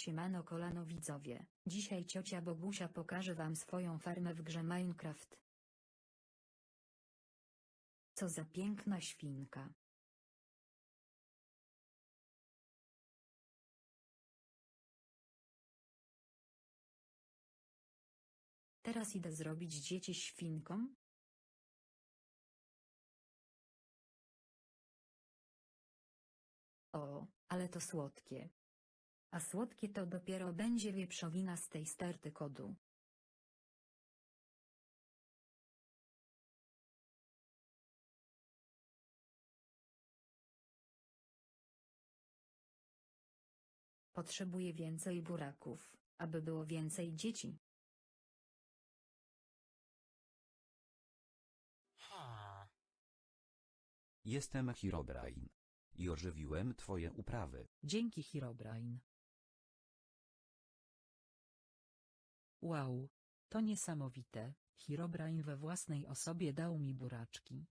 Siemano kolano widzowie, dzisiaj ciocia Bogusia pokaże wam swoją farmę w grze Minecraft. Co za piękna świnka. Teraz idę zrobić dzieci świnkom? O, ale to słodkie. A słodkie to dopiero będzie wieprzowina z tej sterty kodu. Potrzebuję więcej buraków, aby było więcej dzieci. Jestem Herobrine. I ożywiłem twoje uprawy. Dzięki Herobrine. Wow, to niesamowite. Herobrine we własnej osobie dał mi buraczki.